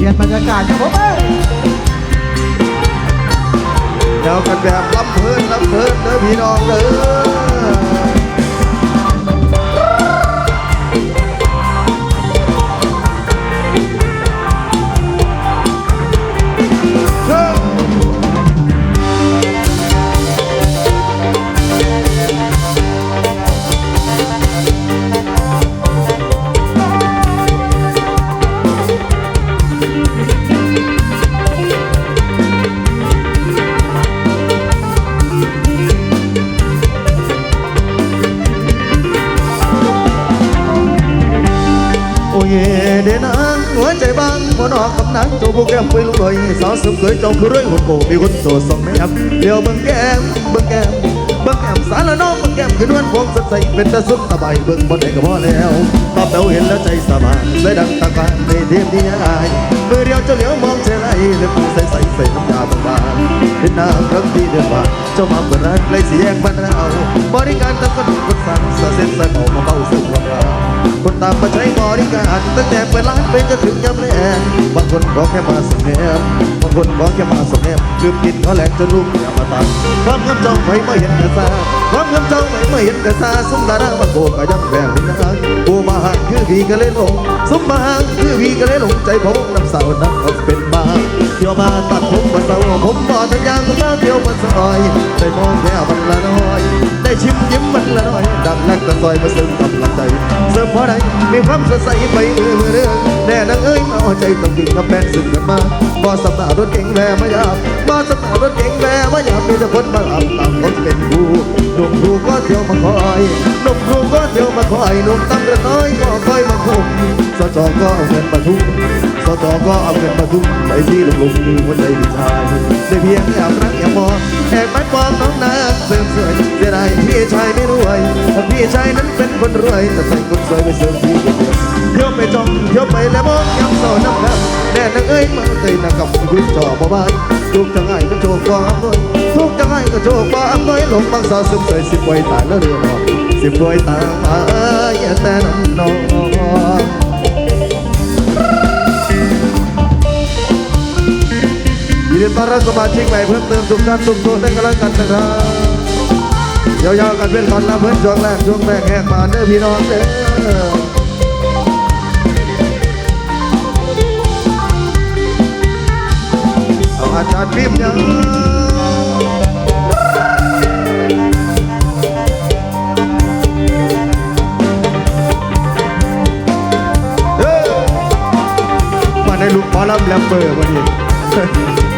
เปลี่ยนบรรยากาศครับผมเอ้ยวกันแบบลำเพลินลำเพลินเด้อพี่น้องเด้อ เดนังหัวใจบางหัวนอกกำนังโจผู้แก้มไปลุกเลยสาวสมเคยจองคือรื่อยหัวโกมีคนโสดสองแม่เดี๋ยวเบิ่งแก้มเบิ่งแก้มเบิ่งแก้มสารละน้องเบิ่งแก้มคือนวลพวงสดใสเป็นตาสุดตาใบเบิ่งบนไหนก็พอแล้วตอบเดาเห็นแล้วใจสบายเลยดังตาฟ้าในเทียมที่ยังอายมือเดียวจะเหลียวมองเจไรเลยปูใสใสใส่น้ำยาบางๆเป็นน้ำรักที่เดือดว่าเจ้ามาเปิดร้านเลยสีแยกบ้านเราบริการตะกันคนสั่งสะเซ็นสะเมามาเบาสู่ความเรา คนตามมาใช้บริการตั้งแต่เปิดร้านไปจนถึงยามแลงบางคนบอแค่มาสมแนมบางคนบอแค่มาสมแนมลืมกินเขาแหลงจนลูกอย่ามาตัดความเงินเจ้าไม่ไม่เห็นกระซาความเงินเจ้าไม่ไม่เห็นกระซาสมดารามาโกก็ยังแบ่งนะกูมาหาคือพี่ก็เลยหลงสมมาหาคือพี่ก็เลยหลงใจผมน้ำสาวน้ำเขาเป็นบ้าเที่ยวมาตัดผมมาเศร้าผมบ่ทันยางก็มาเที่ยวมาซอยได้มองแค่มัน ก็ซอยมาซึ้งกำลังใจเสิร์ฟพอได้มีความสดใสไปมือมือเรื่องแน่นางเอ้ยมาเอาใจต้องกินกับแฟนสึกกันมาบ่สำนารถเก่งแม่มายามบ่สำนารถเก่งแม่มายามมีแต่คนมาอับต่างคนเป็นผู้หนุ่มครูก็เที่ยวมาคอยหนุ่มครูก็เที่ยวมาคอยหนุ่มตำรวจน้อยก็คอยมาคุมสจก็เอาเงินมาทุ่ม สจก็เอาเงินมาทุ่มไปที่ลงลงมีหัวใจผู้ชายได้เพียงแอบรักแอบมองแอบไม่ปองน้องนางเสริมสวยเสียดายพี่ชายไม่รวยถ้าพี่ชายนั้นเป็นคนรวยแต่ใส่คนสวยไปเสริมพี่คนเดียวเที่ยวไปจองเที่ยวไปแล้วมองยังเศร้าน้ำน้ำแน่นางเอ้ยมาเคยนักกับคุณจอบ่บายทุกจังไงก็โชคก็อำนวยทุกจังไงก็โชคก็อำนวยหลงบางสาวซึมใส่สิบว้ตายแล้วเรือนอสิบว้ตายอย่าแต่น้ำนอง รับสมาชิกใหม่เพิ่มเติมทุกท่านทุกคนได้กันแล้วกันนะครับยาวๆกันเป็นก่อนนะเพื่อนช่วงแรกช่วงแรกแหกมาเด้อพี่น้องเด้อเอาอาจารย์พิมพ์ยังมาในลูกหมอลำแรปเปอร์วันนี้